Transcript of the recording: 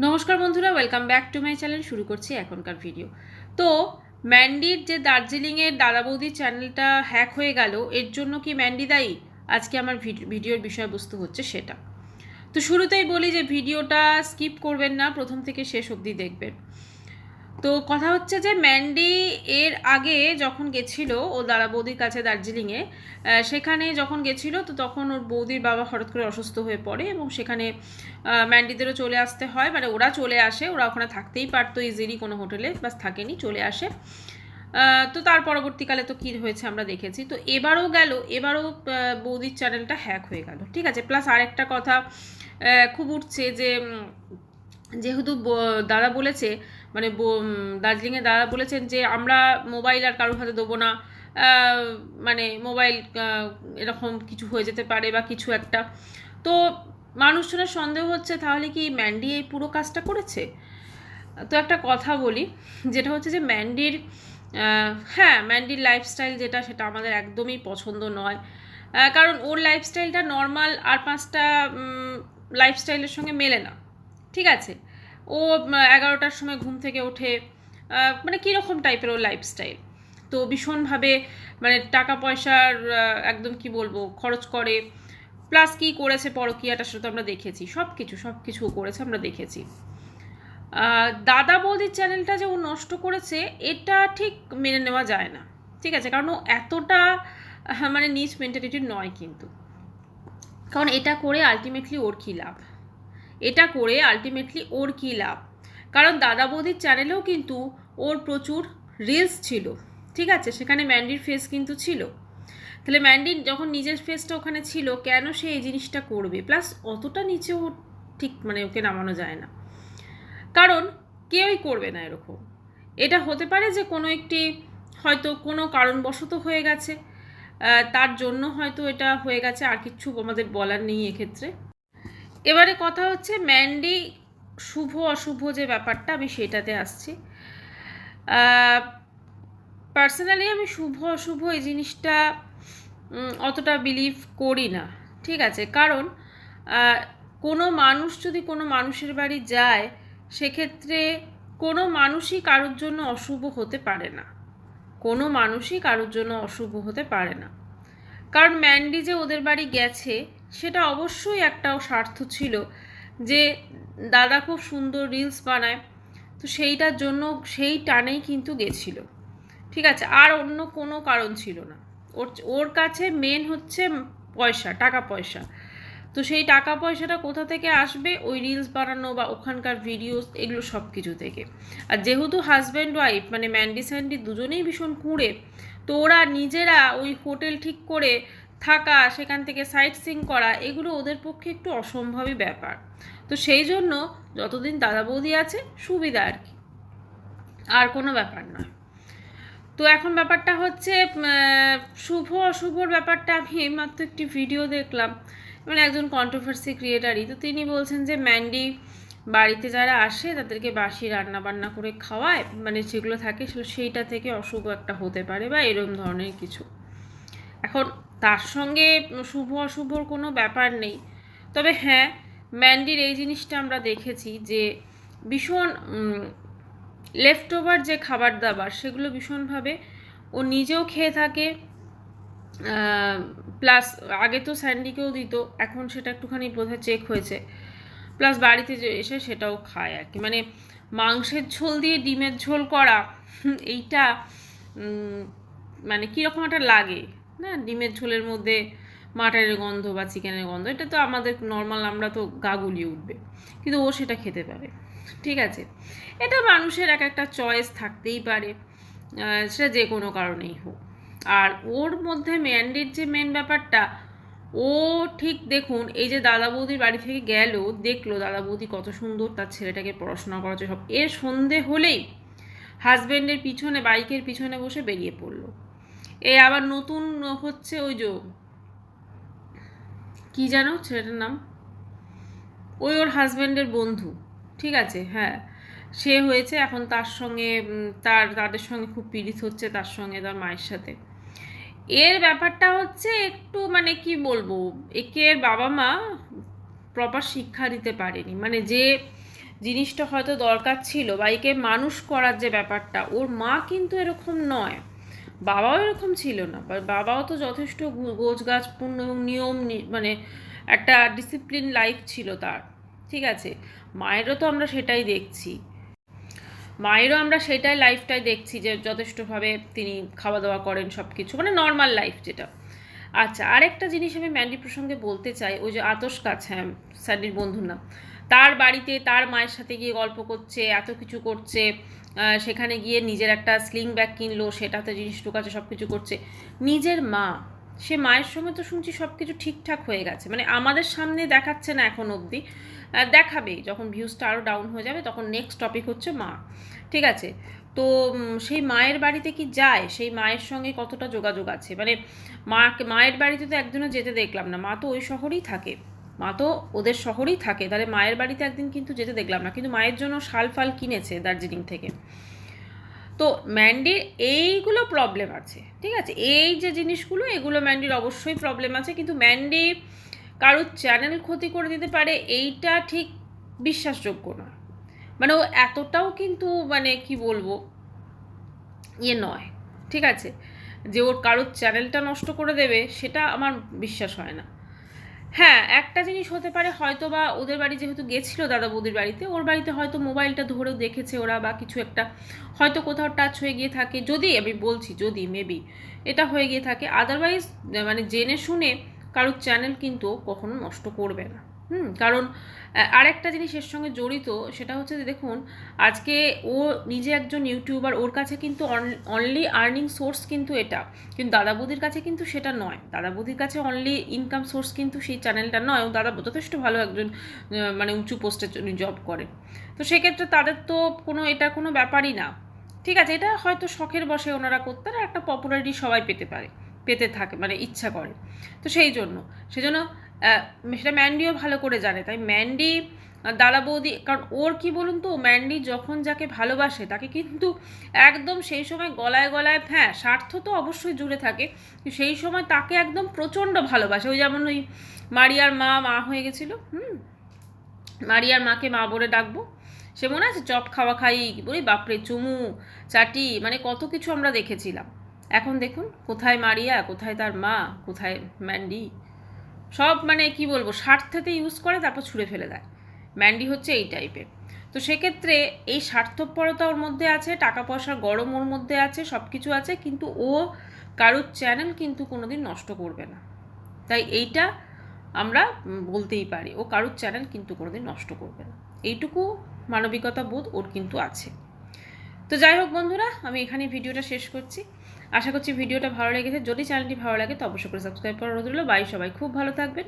নমস্কার বন্ধুরা welcome back to my channel শুরু করছি এখনকার ভিডিও তো ম্যান্ডির যে দার্জিলিংয়ের দাদা বৌদির চ্যানেলটা হ্যাক হয়ে গেল, এর জন্য কি ম্যান্ডি দায়ী? আজকে আমার ভিড- ভিডিওর বিষয়বস্তু হচ্ছে সেটা। তো শুরুতেই বলি যে ভিডিওটা স্কিপ করবেন না, প্রথম থেকে শেষ অবধি দেখবেন। তো কথা হচ্ছে যে ম্যান্ডি এর আগে যখন গেছিল ও দাদা বৌদির কাছে দার্জিলিংয়ে সেখানে যখন গেছিল তো তখন ওর বৌদির বাবা হঠাৎ করে অসুস্থ হয়ে পড়ে এবং সেখানে ম্যান্ডিদেরও চলে আসতে হয়। মানে ওরা চলে আসে, ওরা ওখানে থাকতেই পারতো ইজিলি কোনো হোটেলে বাস থাকেনি, চলে আসে। তো তার পরবর্তীকালে তো কী হয়েছে আমরা দেখেছি। তো এবারও গেল, এবারও বৌদির চ্যানেলটা হ্যাক হয়ে গেল। ঠিক আছে, প্লাস আরেকটা কথা খুব উঠছে যে যেহেতু দাদা বলেছে মানে দার্জিলিংয়ে দাদা বলেছেন যে আমরা মোবাইল আর কারোর হাতে দেবো না। মানে মোবাইল এরকম কিছু হয়ে যেতে পারে বা কিছু একটা। তো মানুষজনের সন্দেহ হচ্ছে, তাহলে কি ম্যান্ডি এই পুরো কাজটা করেছে? তো একটা কথা বলি, যেটা হচ্ছে যে ম্যান্ডির হ্যাঁ ম্যান্ডির লাইফস্টাইল যেটা, সেটা আমাদের একদমই পছন্দ নয়। কারণ ওর লাইফস্টাইলটা নর্মাল আর পাঁচটা লাইফস্টাইলের সঙ্গে মেলে না। ঠিক আছে? ও এগারোটার সময় ঘুম থেকে ওঠে মানে কীরকম টাইপের ও লাইফস্টাইল তো ভীষণভাবে মানে টাকা পয়সার একদম কি বলব, খরচ করে প্লাস কি করেছে পরকীয়াটা সেটা তো আমরা দেখেছি সব কিছু সব কিছু করেছে, আমরা দেখেছি। দাদা বৌদির চ্যানেলটা যে ও নষ্ট করেছে, এটা ঠিক মেনে নেওয়া যায় না, ঠিক আছে? কারণ ও এতটা মানে নিচ মেন্টালিটির নয় কিন্তু। কারণ এটা করে আলটিমেটলি ওর কী লাভ? এটা করে আলটিমেটলি ওর কী লাভ? কারণ দাদা বৌদির চ্যানেলেও কিন্তু ওর প্রচুর রিলস ছিল, ঠিক আছে? সেখানে ম্যান্ডির ফেস কিন্তু ছিল। তাহলে ম্যান্ডি যখন নিজের ফেসটা ওখানে ছিল, কেন সে এই জিনিসটা করবে? প্লাস অতটা নিচেও ঠিক মানে ওকে নামানো যায় না। কারণ কেউই করবে না এরকম। এটা হতে পারে যে কোনো একটি হয়তো কোনো কারণবশত হয়ে গেছে তার জন্য হয়তো এটা হয়ে গেছে, আর কিচ্ছু আমাদের বলার নেই এক্ষেত্রে। এবারে কথা হচ্ছে ম্যান্ডি, শুভ, অশুভ যে ব্যাপারটা, আমি সেটাতে আসছি। পার্সোনালি আমি শুভ, অশুভ এই জিনিসটা অতটা বিলিভ করি না, ঠিক আছে? কারণ কোনো মানুষ যদি কোনো মানুষের বাড়ি যায়, সেক্ষেত্রে কোনো মানুষই কারোর জন্য অশুভ হতে পারে না। কোনো মানুষই কারোর জন্য অশুভ হতে পারে না। কারণ ম্যান্ডি যে ওদের বাড়ি গেছে সেটা অবশ্যই একটা স্বার্থ ছিল যে দাদা খুব সুন্দর রিলস বানায়, তো সেইটার জন্য সেই টানেই কিন্তু গেছিল। ঠিক আছে, আর অন্য কোনো কারণ ছিল না। ওর ওর কাছে মেন হচ্ছে পয়সা, টাকা পয়সা। তো সেই টাকা পয়সাটা কোথা থেকে আসবে? ওই রিলস বানানো বা ওখানকার ভিডিওস এগুলো সব কিছু থেকে। আর যেহেতু হাজব্যান্ড ওয়াইফ মানে ম্যান্ডি স্যান্ডি দুজনেই ভীষণ কুঁড়ে, তো ওরা নিজেরা ওই হোটেল ঠিক করে থাকা, সেখান থেকে সাইট সিং করা, এগুলো ওদের পক্ষে একটু অসম্ভবই ব্যাপার। তো সেই জন্য যতদিন দাদা বৌদি আছে, সুবিধা আর কি। আর কোনো ব্যাপার নয় তো এখন ব্যাপারটা হচ্ছে শুভ অশুভর ব্যাপারটা আমি এইমাত্র একটি ভিডিও দেখলাম। মানে একজন কন্ট্রোভার্সি ক্রিয়েটারই তো তিনি বলছেন যে ম্যান্ডি বাড়িতে যারা আসে, তাদেরকে বাসি রান্না বান্না করে খাওয়ায় মানে যেগুলো থাকে সেইটা থেকে অশুভ একটা হতে পারে বা এরম ধরনের কিছু। এখন তার সঙ্গে শুভ অশুভর কোনো ব্যাপার নেই। তবে হ্যাঁ ম্যান্ডির এই জিনিসটা আমরা দেখেছি যে ভীষণ লেফট ওভার যে খাবার দাবার সেগুলো ভীষণভাবে ও নিজেও খেয়ে থাকে প্লাস আগে তো স্যান্ডিকেও দিত, এখন সেটা একটুখানি বোধহয় চেক হয়েছে। প্লাস বাড়িতে যে এসে সেটাও খায় আর কি। মানে মাংসের ঝোল দিয়ে ডিমের ঝোল করা, এইটা মানে কীরকম একটা লাগে। না, ডিমের ঝোলের মধ্যে মাটনের গন্ধ বা চিকেনের গন্ধ, এটা তো আমাদের নর্মাল আমরা তো গা গুলিয়ে উঠবে, কিন্তু ও সেটা খেতে পারে, ঠিক আছে? এটা মানুষের এক একটা চয়েস থাকতেই পারে সেটা যে কোনো কারণেই হোক। আর ওর মধ্যে ম্যান্ডির যে মেন ব্যাপারটা, ও ঠিক দেখুন, এই যে দাদা বৌদির বাড়ি থেকে গেল, দেখল দাদা বৌদি কত সুন্দর তার ছেলেটাকে পড়াশোনা করাচ্ছে, সব এর সন্ধে হলেই হাজব্যান্ডের পিছনে বাইকের পিছনে বসে বেরিয়ে পড়ল। এই আবার নতুন হচ্ছে ওই যে কি জানো ছেলেটার নাম? ওই ওর হাজব্যান্ডের বন্ধু, ঠিক আছে? হ্যাঁ। সে হয়েছে এখন তার সঙ্গে তার, তাদের সঙ্গে খুব পীড়িত হচ্ছে, তার সঙ্গে তার মায়ের সাথে। এর ব্যাপারটা হচ্ছে একটু মানে কি বলব, একে বাবা মা প্রপার শিক্ষা দিতে পারেনি। মানে যে জিনিসটা হয়তো দরকার ছিল বা একে মানুষ করার যে ব্যাপারটা, ওর মা কিন্তু এরকম নয়। বাবাও এরকম ছিল না বাবাও তো যথেষ্ট গোছ গাছপূর্ণ এবং নিয়ম মানে একটা ডিসিপ্লিন লাইফ ছিল তার, ঠিক আছে? মায়েরও তো আমরা সেটাই দেখছি। মায়েরও আমরা সেটাই লাইফটাই দেখছি যে যথেষ্টভাবে তিনি খাওয়া দাওয়া করেন সব কিছু মানে নর্মাল লাইফ যেটা। আচ্ছা আরেকটা জিনিস আমি ম্যান্ডি প্রসঙ্গে বলতে চাই, ওই যে আতস কাজ হ্যাঁ স্যান্ডির বন্ধুর নাম। তার বাড়িতে তার মায়ের সাথে গিয়ে গল্প করছে, এত কিছু করছে সেখানে গিয়ে নিজের একটা স্লিং ব্যাগ কিনলো সেটাতে জিনিস ঢুকাচ্ছে সব কিছু করছে। নিজের মা সে মায়ের সঙ্গে তো শুনছি সব কিছু ঠিকঠাক হয়ে গেছে। মানে আমাদের সামনে দেখাচ্ছে না এখন অবধি। আহ, দেখাবেই যখন ভিউজটা আরও ডাউন হয়ে যাবে তখন নেক্সট টপিক হচ্ছে মা। ঠিক আছে? তো সেই মায়ের বাড়িতে কি যায়? সেই মায়ের সঙ্গে কতটা যোগাযোগ আছে? মানে মাকে মায়ের বাড়িতে তো একদিনও যেতে দেখলাম না। মা তো ওই শহরেই থাকে। মা তো ওদের শহরেই থাকে। তাহলে মায়ের বাড়িতে একদিন কিন্তু যেতে দেখলাম না। কিন্তু মায়ের জন্য শাল ফাল কিনেছে দার্জিলিং থেকে। তো ম্যান্ডির এইগুলো প্রবলেম আছে, ঠিক আছে? এই যে জিনিসগুলো, এগুলো ম্যান্ডির অবশ্যই প্রবলেম আছে। কিন্তু ম্যান্ডি কারোর চ্যানেল ক্ষতি করে দিতে পারে, এইটা ঠিক বিশ্বাসযোগ্য নয় মানে ও এতটাও কিন্তু মানে কি বলব ইয়ে নয়, ঠিক আছে? যে ওর কারোর চ্যানেলটা নষ্ট করে দেবে, সেটা আমার বিশ্বাস হয় না। হ্যাঁ একটা জিনিস হতে পারে হয়তো বা ওদের বাড়ি যেহেতু গেছিল দাদা বৌদির বাড়িতে, ওর বাড়িতে হয়তো মোবাইলটা ধরেও দেখেছে ওরা বা কিছু একটা, হয়তো কোথাও টাচ হয়ে গিয়ে থাকে, যদি, আমি বলছি যদি মেবি এটা হয়ে গিয়ে থাকে আদারওয়াইজ মানে জেনে শুনে কারোর চ্যানেল কিন্তু কখনো নষ্ট করবে না। হুম, কারণ আরেকটা জিনিস এর সঙ্গে জড়িত, সেটা হচ্ছে যে দেখুন, আজকে ও নিজে একজন ইউটিউবার, ওর কাছে কিন্তু অনলি আর্নিং সোর্স কিন্তু এটা। কিন্তু দাদা বৌদির কাছে কিন্তু সেটা নয়। দাদা বৌদির কাছে অনলি ইনকাম সোর্স কিন্তু সেই চ্যানেলটা নয়, ও দাদা যথেষ্ট ভালো একজন মানে উঁচু পোস্টে জব করে। তো সেক্ষেত্রে তাদের তো কোনো, এটা কোনো ব্যাপারই না। ঠিক আছে, এটা হয়তো শখের বসে ওনারা করতে আর একটা পপুলারিটি সবাই পেতে পারে, পেতে থাকে মানে ইচ্ছা করে। তো সেই জন্য, সেজন্য সেটা ম্যান্ডিও ভালো করে জানে। তাই ম্যান্ডি দাদা বৌদি, কারণ ওর কি বলুন তো, ম্যান্ডি যখন যাকে ভালোবাসে, তাকে কিন্তু একদম সেই সময় গলায় গলায় হ্যাঁ স্বার্থ তো অবশ্যই জুড়ে থাকে, সেই সময় তাকে একদম প্রচণ্ড ভালোবাসে। ওই যেমন ওই মারিয়ার মা মা হয়ে গেছিল, হুম? মারিয়ার মাকে মা বলে ডাকবো। সে মনে আছে, চপ খাওয়া খাই বলি বাপরে, চুমু, চাটি মানে কত কিছু আমরা দেখেছিলাম। এখন দেখুন, কোথায় মারিয়া, কোথায় তার মা, কোথায় ম্যান্ডি? সব মানে কি বলব, স্বার্থেতে ইউজ করে, তারপর ছুঁড়ে ফেলে দেয়। ম্যান্ডি হচ্ছে এই টাইপের তো সেক্ষেত্রে এই স্বার্থপরতা ওর মধ্যে আছে, টাকা পয়সা গরম ওর মধ্যে আছে সব কিছু আছে, কিন্তু ও কারোর চ্যানেল কিন্তু কোনোদিন নষ্ট করবে না। তাই এইটা আমরা বলতেই পারি, ও কারোর চ্যানেল কিন্তু কোনোদিন নষ্ট করবে না। এইটুকু মানবিকতা বোধ ওর কিন্তু আছে। তো যাই হোক বন্ধুরা, আমি এখানে ভিডিওটা শেষ করছি। আশা করছি ভিডিওটা ভালো লেগেছে। যদি চ্যানেলটি ভালো লাগে তো অবশ্যই করে সাবস্ক্রাইব করা রোজ বাই সবাই, খুব ভালো থাকবেন।